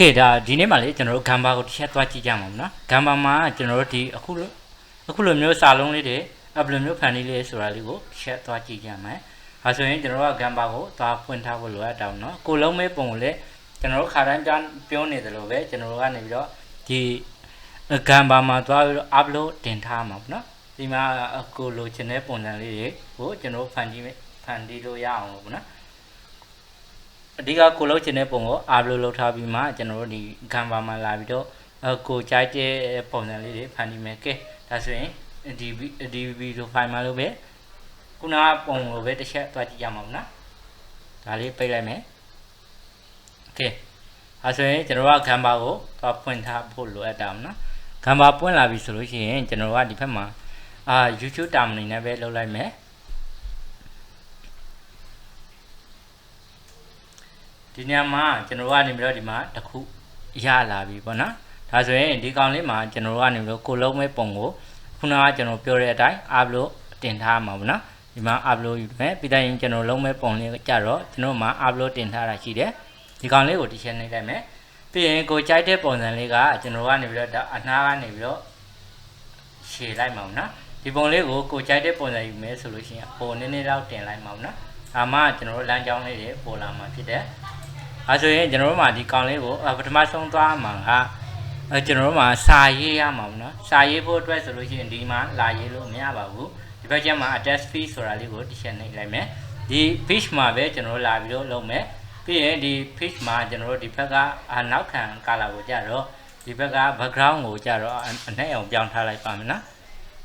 เคဒါဒီနေ့မှာလေကျွန်တော်တို့ဂမ်ဘာကိုတစ်ချက်သွားကြည့်ကြမှာမနော်ဂမ်ဘာမှာကျွန်တော်တို့ဒီအခုလိုအခုလိုမျိုးစာလုံးလေးတွေအပလိုမျိုးဖန်လေးလေးဆိုတာလေးကိုတစ်ချက်သွားကြည့်ကြမယ်အဲဆိုရင်ကျွန်တော်တို့ကဂမ်ဘာကိုသွားဖွင့်ထားဖို့လိုအပ်တောင်းနော်ကိုလုံးမဲပုံကိုလေကျွန်တော်တို့ခါတိုင်းပြောပြောနေတယ်လို့ပဲကျွန်တော်တို့ကနေပြီးတော့ဒီဂမ်ဘာမှာသွားပြီးတော့ upload တင်ထားမှာပေါ့နော်ဒီမှာကိုလိုချင်တဲ့ပုံစံလေးတွေကိုကျွန်တော်တို့ဖန်ကြည့်ဖန်တီးလို့ရအောင်လို့ပေါ့နော် အဓိကကိုလုံးချင်တဲ့ပုံကိုအားလို့လောက်ထားပြီးမှကျွန်တော်တို့ဒီဂမ်ဘာမှာလာပြီးတော့အကိုကြိုက်တဲ့ပုံစံလေးတွေဖန်တီးမယ်ကဲဒါဆိုရင်ဒီဒီဗီဒီယိုဖိုင်မှာလို့ပဲခုနကပုံကိုပဲတစ်ချက်တွားကြည့်ရမှာမနော်ဒါလေးပိတ်လိုက်မယ်ကဲအဲဆိုရင်ကျွန်တော်ကဂမ်ဘာကိုသွားဖွင့်ထားဖို့လိုအပ်တာမနော်ဂမ်ဘာပွင့်လာပြီဆိုလို့ရှိရင်ကျွန်တော်ကဒီဘက်မှာအာ YouTube terminal နဲ့ပဲလုပ်လိုက်မယ် ဒီညမှာကျွန်တော်ကနေပြီးတော့ဒီမှာတစ်ခုရလာပြီပေါ့နော်ဒါဆိုရင်ဒီကောင်လေးမှာကျွန်တော်ကနေပြီးတော့ကိုလုံးမဲ့ပုံကိုခုနကကျွန်တော်ပြောတဲ့အတိုင်း upload တင်ထားမှာပေါ့နော်ဒီမှာ upload ယူမယ်ပြီးတိုင်းကျွန်တော်လုံးမဲ့ပုံလေးကြတော့ကျွန်တော်မှာ upload တင်ထားတာရှိတယ်ဒီကောင်လေးကိုတစ်ချက်နှိပ်လိုက်မယ်ပြီးရင်ကိုကြိုက်တဲ့ပုံစံလေးကကျွန်တော်ကနေပြီးတော့အနားကနေပြီးတော့ရှည်လိုက်မှာပေါ့နော်ဒီပုံလေးကိုကိုကြိုက်တဲ့ပုံစံယူမယ်ဆိုလို့ရှိရင်ပုံနည်းနည်းတော့တင်လိုက်မှာပေါ့နော်ဒါမှကျွန်တော်တို့လမ်းကြောင်းလေးတွေပေါ်လာမှာဖြစ်တယ် အဲဆိုရင်ကျွန်တော်တို့မှာဒီကောင်လေးကိုပထမဆုံးသွားမှာကအဲကျွန်တော်တို့မှာစာရေးရမှာပေါ့နော်စာရေးဖို့အတွက်ဆိုလို့ရှိရင်ဒီမှာလာရေးလို့မရပါဘူးဒီဘက်ကျမှ attach fee ဆိုတာလေးကိုတစ်ချက်နှိပ်လိုက်မယ်ဒီ page မှာပဲကျွန်တော်တို့လာပြီးတော့လုပ်မယ်ပြီးရင်ဒီ page မှာကျွန်တော်တို့ဒီဘက်ကအနောက်ခံ color ကိုကြတော့ဒီဘက်က background ကိုကြတော့အနှဲ့အောင်ပြောင်းထားလိုက်ပါမယ်နော်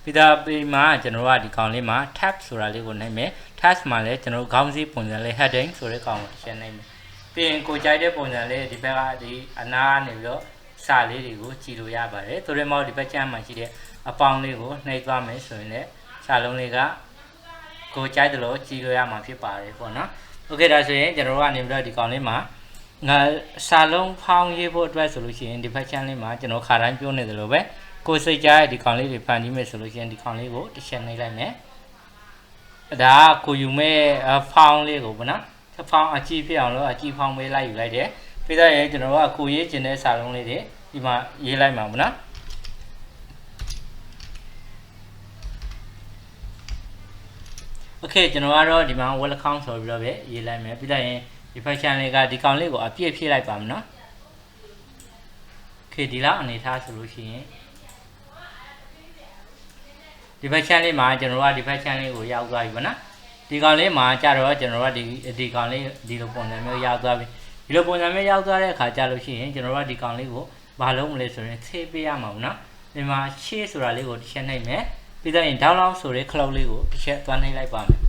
ပြီးတော့ပြီးမှကျွန်တော်တို့ကဒီကောင်လေးမှာ tab ဆိုတာလေးကိုနှိပ်မယ် tab မှာလည်းကျွန်တော်တို့ခေါင်းစည်းပုံစံလေး heading ဆိုတဲ့ကောင်ကိုတစ်ချက်နှိပ်မယ် ပြီးရင်ကိုကြိုက်တဲ့ပုံစံလေးဒီဘက်ကဒီအနားကနေပြီးတော့စာလေးတွေကိုကြည့်လို့ရပါတယ်။သို့ရဲမဟုတ်ဒီဘက်ကျမ်းမှာရှိတဲ့အပေါင်းလေးကိုနှိပ်သွားမယ်ဆိုရင်လည်းစာလုံးလေးကကိုကြိုက်တယ်လို့ကြည့်လို့ရမှာဖြစ်ပါတယ်ပေါ့နော်။ Okay ဒါဆိုရင်ကျွန်တော်တို့ကနေပြီးတော့ဒီကောင်လေးမှာငါစာလုံးဖောင်းရေးဖို့အတွက်ဆိုလို့ရှိရင်ဒီဘက်ချမ်းလေးမှာကျွန်တော်ခါတိုင်းပြောနေတယ်လို့ပဲကိုစိတ်ကြားရဲ့ဒီကောင်လေးတွေဖန်တီးမယ်ဆိုလို့ရှိရင်ဒီကောင်လေးကိုတစ်ချက်နှိပ်လိုက်မယ်။ဒါကကိုယူမဲ့ဖောင်းလေးကိုပေါ့နော်။ ဖောင်းအကြည့်ဖြစ်အောင်လို့အကြည့်ဖောင်းပေးလိုက်ယူလိုက်တယ်ပြီးတော့ရင်ကျွန်တော်တို့ကကိုရေးကျင်တဲ့စာလုံးလေးတွေဒီမှာရေးလိုက်မှာမနော်โอเคကျွန်တော်ကတော့ဒီမှာ welcome ဆိုပြီးတော့ပဲရေးလိုက်မယ်ပြီးတော့ရင်ဒီ function လေးကဒီကောင်လေးကိုအပြည့်ဖြည့်လိုက်ပါမနော်โอเคဒီလောက်အနေထားဆိုလို့ရှိရင်ဒီ function လေးမှာကျွန်တော်တို့ကဒီ function လေးကိုရောက်သွားပြီဗောနော် ဒီကောင်လေးမှာကြတော့ကျွန်တော်တို့ဒီဒီကောင်လေးဒီလိုပုံစံမျိုးရောက်သွားပြီဒီလိုပုံစံမျိုးရောက်သွားတဲ့အခါကျလို့ရှိရင်ကျွန်တော်တို့ဒီကောင်လေးကိုမလုပ်မလဲဆိုရင်ဆေးပေးရမှာပေါ့နော်ဒီမှာရှေ့ဆိုတာလေးကိုတစ်ချက်နှိပ်မယ်ပြီးတော့ရင် download ဆိုတဲ့ cloud လေးကိုတစ်ချက်သွားနှိပ်လိုက်ပါမယ်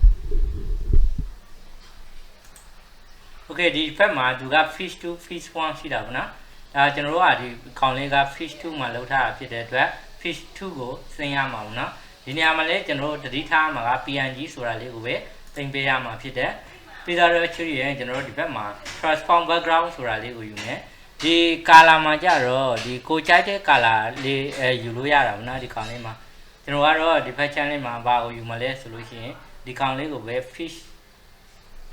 Okay ဒီဘက်မှာသူက fish to fish 1ရှိတာပေါ့နော်ဒါကျွန်တော်တို့ကဒီကောင်လေးက fish 2မှာလောက်ထားတာဖြစ်တဲ့အတွက် fish 2ကိုစင်ရမှာပေါ့နော် ဒီနေရာမှာလည်းကျွန်တော်တို့တတိထားမှာက PNG ဆိုတာလေးကိုပဲတင်ပေးရမှာဖြစ်တယ်ပြီးတော့ချွေရင်ကျွန်တော်တို့ဒီဘက်မှာ transform background ဆိုတာလေးကိုယူမယ်ဒီ color မှာကြတော့ဒီကိုကြိုက်တဲ့ color လေးအဲယူလို့ရတာပေါ့နော်ဒီကောင်လေးမှာကျွန်တော်ကတော့ဒီဘက် channel မှာဘာကိုယူမလဲဆိုလို့ရှိရင်ဒီကောင်လေးကိုပဲ fish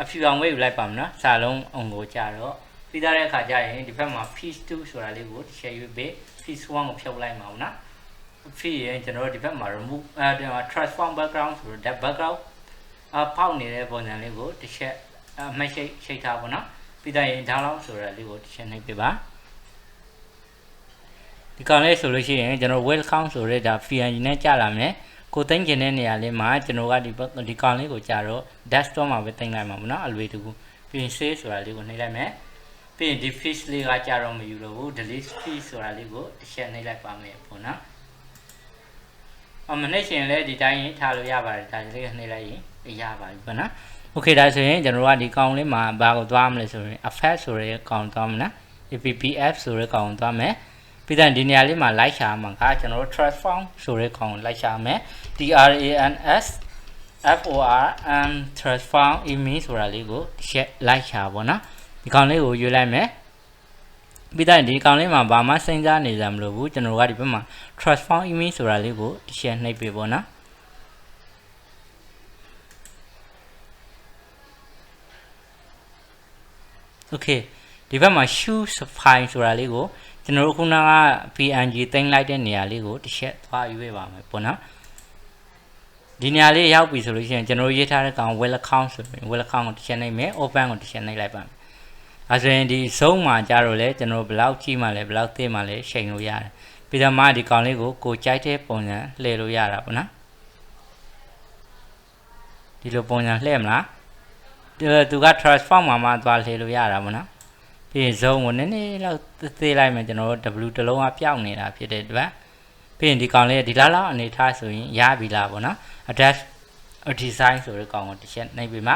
အဖြူအောင်ဝေးယူလိုက်ပါမနော်စာလုံးအောင်ကိုကြတော့ပြီးသားတဲ့အခါကျရင်ဒီဘက်မှာ fish 2ဆိုတာလေးကိုတစ်ချက်ယူပေး fish 1ကိုဖြုတ်လိုက်ပါဦးနော် free ရင်ကျွန်တော်တို့ဒီဘက်မှာ remove အဲဒီမှာ transform background ဆိုတော့ that background အပေါက်နေတဲ့ပုံစံလေးကိုတစ်ချက်အမှတ်ရှိရှိထားပါတော့ပြီးတော့ရင် download ဆိုတာလေးကိုတစ်ချက်နှိပ်ပေးပါဒီကောင်လေးဆိုလို့ရှိရင်ကျွန်တော် welcome ဆိုတဲ့ဒါ PNG နဲ့ကြာလာမယ်ကိုသိမ့်ကျင်တဲ့နေရာလေးမှာကျွန်တော်ကဒီဒီကောင်လေးကိုကြာတော့ desktop မှာပဲသိမ့်လိုက်မှာပေါ့နော်အလွယ်တကူပြီးရင် save ဆိုတာလေးကိုနှိပ်လိုက်မယ်ပြီးရင်ဒီ fish လေးကကြာတော့မယူတော့ဘူး delete fish ဆိုတာလေးကိုတစ်ချက်နှိပ်လိုက်ပါမယ်ပေါ့နော်အ မနှိပ်ရှင်လည်းဒီတိုင်းထားလို့ရပါတယ်ဒါလေးကနှိပ်လိုက်ရင်ရပါပြီပေါ့နော်โอเคဒါဆိုရင်ကျွန်တော်တို့ကဒီကောင်လေးမှာဘာကိုသွားမလဲဆိုရင် effect ဆိုတဲ့ကောင်သွားမလား appf ဆိုတဲ့ကောင်သွားမယ်ပြီးတော့ဒီနေရာလေးမှာ like ရှာမှာကကျွန်တော်တို့ transform ဆိုတဲ့ကောင်ကို like ရှာမယ် trans for transform image ဆိုတာလေးကိုရှက် like ရှာပါတော့ဒီကောင်လေးကိုရွေးလိုက်မယ် ပြီးတော့ဒီကောင်လေးမှာဘာမှစဉ်းစားနေကြမလို့ဘူးကျွန်တော်တို့ကဒီဘက်မှာ transform image ဆိုတာလေးကိုတစ်ချက်နှိပ်ပေးပေါ့နော်โอเค ဒီဘက်မှာ shoes file ဆိုတာလေးကိုကျွန်တော်တို့ခုနက PNG တင်လိုက်တဲ့နေရာလေးကိုတစ်ချက်သွားရွေးပါမယ်ပေါ့နော်ဒီနေရာလေးရောက်ပြီဆိုလို့ရှိရင်ကျွန်တော်တို့ရေးထားတဲ့ကောင် well account ဆိုရင် well account ကိုတစ်ချက်နှိပ်မယ် open ကိုတစ်ချက်နှိပ်လိုက်ပါမယ် အဲဆိုရင်ဒီဇုံးမှာကြတော့လေကျွန်တော်တို့ဘယ်လောက်ကြီးမှလဲဘယ်လောက်သိမှလဲချိန်လို့ရတယ်ပြီးတော့မှဒီကောင်လေးကိုကိုကြိုက်တဲ့ပုံစံလှည့်လို့ရတာပေါ့နော်ဒီလိုပုံစံလှည့်မလားဒီသူက transform မှာမှသွားလှည့်လို့ရတာပေါ့နော်ပြီးရင်ဇုံးကိုနည်းနည်းလောက်သေးလိုက်မယ်ကျွန်တော်တို့ W တစ်လုံးကပျောက်နေတာဖြစ်တဲ့အတွက်ပြီးရင်ဒီကောင်လေးဒီလားလောက်အနေထားဆိုရင်ရပြီလားပေါ့နော် adapt design ဆိုတဲ့ကောင်ကိုတစ်ချက်နှိပ်ပြီးမှ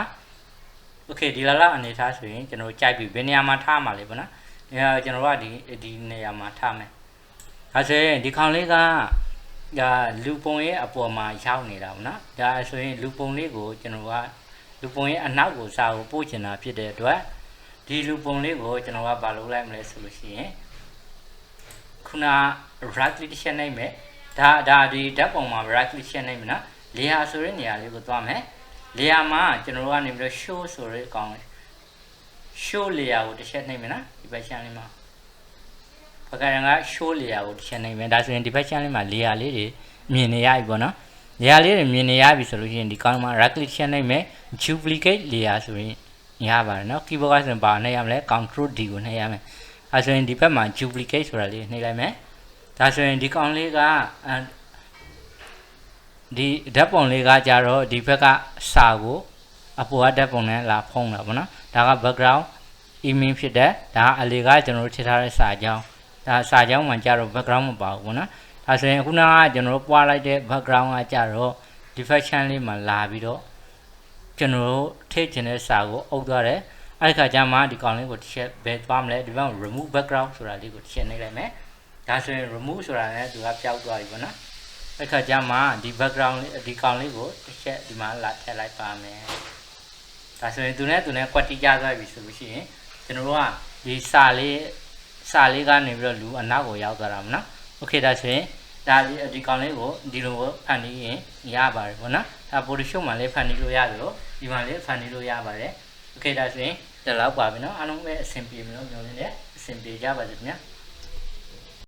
okay ဒီလားလောက်အနေထားဆိုရင်ကျွန်တော်တို့ကြိုက်ပြီဘယ်နေရာမှာထားမှာလဲပေါ့နော်အဲကျွန်တော်တို့ကဒီဒီနေရာမှာထားမယ်ဒါဆိုရင်ဒီကောင်လေးကဒါလူပုံရဲ့အပေါ်မှာရောက်နေတာပေါ့နော်ဒါဆိုရင်လူပုံလေးကိုကျွန်တော်ကလူပုံရဲ့အနောက်ကိုစာကိုပို့ချင်တာဖြစ်တဲ့အတွက်ဒီလူပုံလေးကိုကျွန်တော်ကဘာလုပ်လိုက်မလဲဆိုလို့ရှိရင်ခုန right click ရှင်းနိုင်မယ်ဒါဒါဒီဓာတ်ပုံမှာ right click ရှင်းနိုင်မယ်နော် layer ဆိုတဲ့နေရာလေးကိုသွားမယ် layer မှာကျွန်တော်တို့ကနေပြီးတော့ show ဆိုတဲ့အကောင် show layer ကိုတစ်ချက်နှိပ်မယ်နော်ဒီဘက် channel လေးမှာပကရံက show layer ကိုတစ်ချက်နှိပ်မယ်ဒါဆိုရင်ဒီဘက် channel လေးမှာ layer လေးတွေမြင်နေရပြီပေါ့နော် layer လေးတွေမြင်နေရပြီဆိုလို့ရှိရင်ဒီကောင်မှာ right click ချက်နှိပ်မယ် duplicate layer ဆိုရင်ရပါတယ်နော် keyboard ကဆိုရင်ဘာနှိပ်ရမလဲ control D ကိုနှိပ်ရမယ်အဲဆိုရင်ဒီဘက်မှာ duplicate ဆိုတာလေးနှိပ်လိုက်မယ်ဒါဆိုရင်ဒီကောင်လေးက ဒီဓာတ်ပုံလေးကကြတော့ဒီဘက်ကစာကိုအပေါ်ကဓာတ်ပုံနဲ့လာဖုံးတာပေါ့နော်ဒါက background image ဖြစ်တဲ့ဒါအလေကကျွန်တော်တို့ထည့်ထားတဲ့စာကြောင်းဒါစာကြောင်းမှာကြတော့ background မပါဘူးပေါ့နော်ဒါဆိုရင်ခုနကကျွန်တော်တို့ပွားလိုက်တဲ့ background ကကြတော့ deflection လေးမှာလာပြီးတော့ကျွန်တော်တို့ထည့်ခြင်းတဲ့စာကိုအုပ်သွားတယ်အဲ့ဒီခါကျမှဒီကောင်လေးကိုတစ်ချက်ဘယ်သွားမလဲဒီဘက် remove background ဆိုတာလေးကိုတစ်ချက်နှိပ်လိုက်မယ်ဒါဆိုရင် remove ဆိုတာလည်းသူကပျောက်သွားပြီပေါ့နော် အဲ့ခါကျမှဒီ background လေးဒီကောင်လေးကိုတစ်ချက်ဒီမှာလာထည့်လိုက်ပါမယ်ဒါဆိုရင်သူနဲ့သူနဲ့ကွက်တိကြသွားပြီဆိုလို့ရှိရင်ကျွန်တော်တို့ကဒီစာလေးစာလေးကနေပြီးတော့လူအနောက်ကိုရောက်သွားတာမနော်โอเคဒါဆိုရင်ဒါဒီဒီကောင်လေးကိုဒီလိုဖန်တီးရင်ရပါတယ်ပေါ့နော်ဒါ Photoshop မှာလည်းဖန်တီးလို့ရတယ်လို့ဒီမှာလည်းဖန်တီးလို့ရပါတယ်โอเคဒါဆိုရင်ဒီလောက်ပါပြီနော်အားလုံးပဲအဆင်ပြေမလို့ညွှန်နေတယ်အဆင်ပြေကြပါစေခင်ဗျာ